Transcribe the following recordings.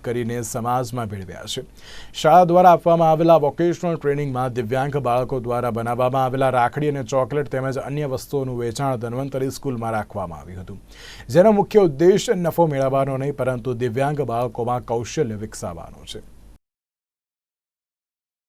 કરીને સમાજમાં ભેળવ્યા છે. શાળા દ્વારા આપવામાં આવેલા વોકેશનલ ટ્રેનિંગમાં દિવ્યાંગ બાળકો દ્વારા બનાવવામાં આવેલા રાખડી અને ચોકલેટ તેમજ અન્ય વસ્તુઓનું વેચાણ ધન્વંતરી સ્કૂલમાં રાખવામાં આવ્યું હતું. જેનો મુખ્ય ઉદ્દેશ નફો મેળવવાનો નહીં, પરંતુ દિવ્યાંગ બાળકોમાં કૌશલ્ય વિકસાવવાનો છે.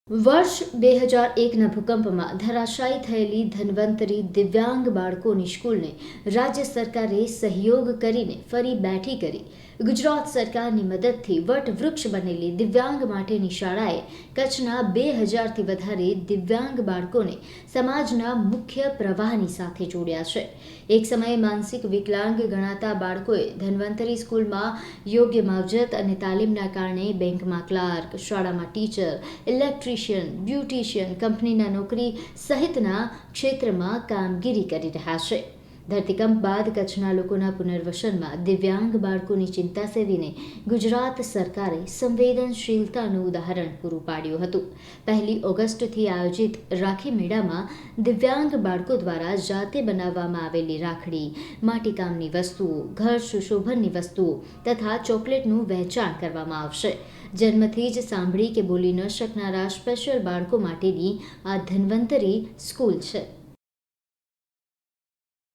વર્ષ બે હજાર એકના ભૂકંપમાં ધરાશાયી થયેલી ધન્વંતરી દિવ્યાંગ બાળકોની સ્કૂલને રાજ્ય સરકારે સહયોગ કરીને ફરી બેઠી કરી. ગુજરાત સરકારની મદદથી વટવૃક્ષ બનેલી દિવ્યાંગ માટેની શાળાએ કચ્છના બે હજારથી વધારે દિવ્યાંગ બાળકોને સમાજના મુખ્ય પ્રવાહની સાથે જોડ્યા છે. એક સમયે માનસિક વિકલાંગ ગણાતા બાળકોએ ધન્વંતરી સ્કૂલમાં યોગ્ય માવજત અને તાલીમના કારણે બેંકમાં ક્લાર્ક, શાળામાં ટીચર, ઇલેક્ટ્રિશિયન, બ્યુટિશિયન કંપનીના નોકરી સહિતના ક્ષેત્રમાં કામગીરી કરી રહ્યા છે. ધરતીકંપ બાદ કચ્છના લોકોના પુનર્વસનમાં દિવ્યાંગ બાળકોની ચિંતા સેવીને ગુજરાત સરકારે સંવેદનશીલતાનું ઉદાહરણ પૂરું પાડ્યું હતું. પહેલી ઓગસ્ટથી આયોજિત રાખી મેળામાં દિવ્યાંગ બાળકો દ્વારા જાતે બનાવવામાં આવેલી રાખડી, માટીકામની વસ્તુઓ, ઘર સુશોભનની વસ્તુઓ તથા ચોકલેટનું વહેંચાણ કરવામાં આવશે. જન્મથી જ સાંભળી કે બોલી ન શકનારા સ્પેશિયલ બાળકો માટેની આ ધન્વંતરી સ્કૂલ છે.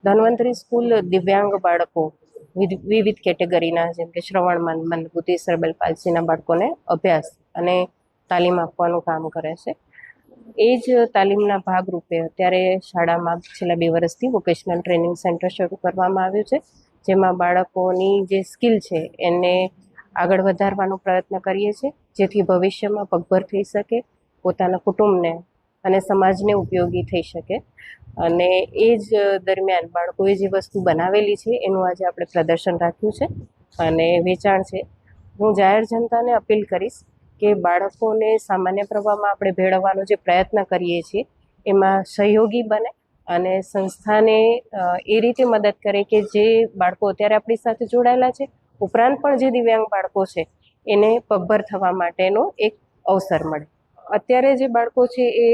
ધન્વંતરી સ્કૂલ દિવ્યાંગ બાળકો વિવિધ કેટેગરીના, જેમ કે શ્રવણ મંદ મંદબુદ્ધિ સરબલ, પાલસીના બાળકોને અભ્યાસ અને તાલીમ આપવાનું કામ કરે છે. એ જ તાલીમના ભાગરૂપે અત્યારે શાળામાં છેલ્લા બે વર્ષથી વોકેશનલ ટ્રેનિંગ સેન્ટર શરૂ કરવામાં આવ્યું છે, જેમાં બાળકોની જે સ્કિલ છે એને આગળ વધારવાનો પ્રયત્ન કરીએ છીએ, જેથી ભવિષ્યમાં પગભર થઈ શકે, પોતાના કુટુંબને અને સમાજને ઉપયોગી થઈ શકે. અને એ જ દરમિયાન બાળકોએ જે વસ્તુ બનાવેલી છે, એનું આજે આપણે પ્રદર્શન રાખ્યું છે અને વેચાણ છે. હું જાહેર જનતાને અપીલ કરીશ કે બાળકોને સામાન્ય પ્રવાહમાં આપણે ભેળવવાનો જે પ્રયત્ન કરીએ છીએ, એમાં સહયોગી બને અને સંસ્થાને એ રીતે મદદ કરે કે જે બાળકો અત્યારે આપણી સાથે જોડાયેલા છે, ઉપરાંત પણ જે દિવ્યાંગ બાળકો છે, એને પગભર થવા માટેનો એક અવસર મળે. અત્યારે જે બાળકો છે એ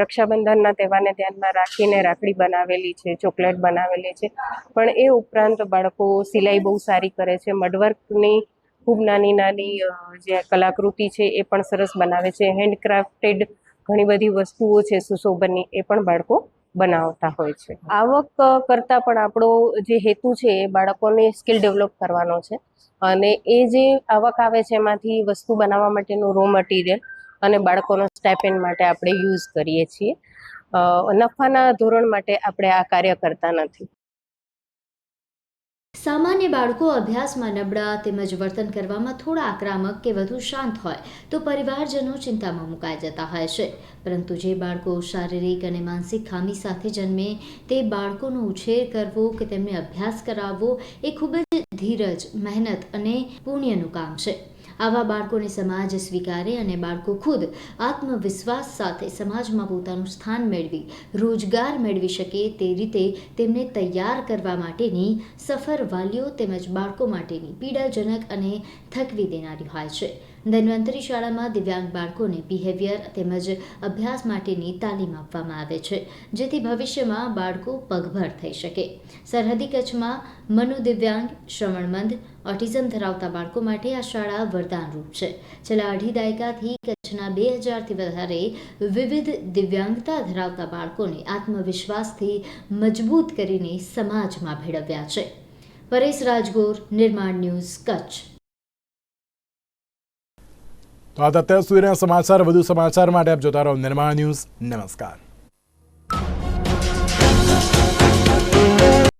રક્ષાબંધનના તહેવારને ધ્યાનમાં રાખીને રાખડી બનાવેલી છે, ચોકલેટ બનાવેલી છે. પણ એ ઉપરાંત બાળકો સિલાઈ બહુ સારી કરે છે, મડવર્કની ખૂબ નાની નાની જે કલાકૃતિ છે એ પણ સરસ બનાવે છે. હેન્ડક્રાફ્ટેડ ઘણી બધી વસ્તુઓ છે સુશોભનની એ પણ બાળકો બનાવતા હોય છે. આવક કરતાં પણ આપણો જે હેતુ છે એ બાળકોને સ્કિલ ડેવલપ કરવાનો છે. અને એ જે આવક આવે છે એમાંથી વસ્તુ બનાવવા માટેનું રો મટીરિયલ અને બાળકોનો સ્ટાઇપેન્ડ માટે આપણે યુઝ કરીએ છીએ. નફાના ધોરણ માટે આપણે આ કાર્ય કરતા નથી. સામાન્ય બાળકો અભ્યાસમાં નબળા તેમજ વર્તન કરવામાં થોડા આક્રમક કે વધુ શાંત હોય તો પરિવારજનો ચિંતામાં મુકાઈ જતા હોય છે. પરંતુ જે બાળકો શારીરિક અને માનસિક ખામી સાથે જન્મે તે બાળકોનો ઉછેર કરવો કે તેમને અભ્યાસ કરાવવો એ ખૂબ જ ધીરજ, મહેનત અને પુણ્યનું કામ છે. આવા બાળકોને સમાજ સ્વીકારે અને બાળકો ખુદ આત્મવિશ્વાસ સાથે સમાજમાં પોતાનું સ્થાન મેળવી, રોજગાર મેળવી શકે તે રીતે તેમને તૈયાર કરવા માટેની સફર વાલીઓ તેમજ બાળકો માટેની પીડાજનક અને થકવી દેનારી હોય છે. ધન્વંતરી શાળામાં દિવ્યાંગ બાળકોને બિહેવિયર તેમજ અભ્યાસ માટેની તાલીમ આપવામાં આવે છે, જેથી ભવિષ્યમાં બાળકો પગભર થઈ શકે. સરહદી કચ્છમાં મનોદિવ્યાંગ શ્રવણમંદ ઓટિઝમ ધરાવતા બાળકો માટે આ શાળા વરદાનરૂપ છે. છેલ્લા અઢી દાયકાથી કચ્છના બે હજારથી વધારે વિવિધ દિવ્યાંગતા ધરાવતા બાળકોને આત્મવિશ્વાસથી મજબૂત કરીને સમાજમાં ભેળવ્યા છે. પરેશ રાજગોર, નિર્માણ ન્યૂઝ, કચ્છ. તો આ અત્યાર સુધીના સમાચાર, વધુ સમાચાર માટે આપ જોતા રહો નિર્માણ ન્યૂઝ. નમસ્કાર.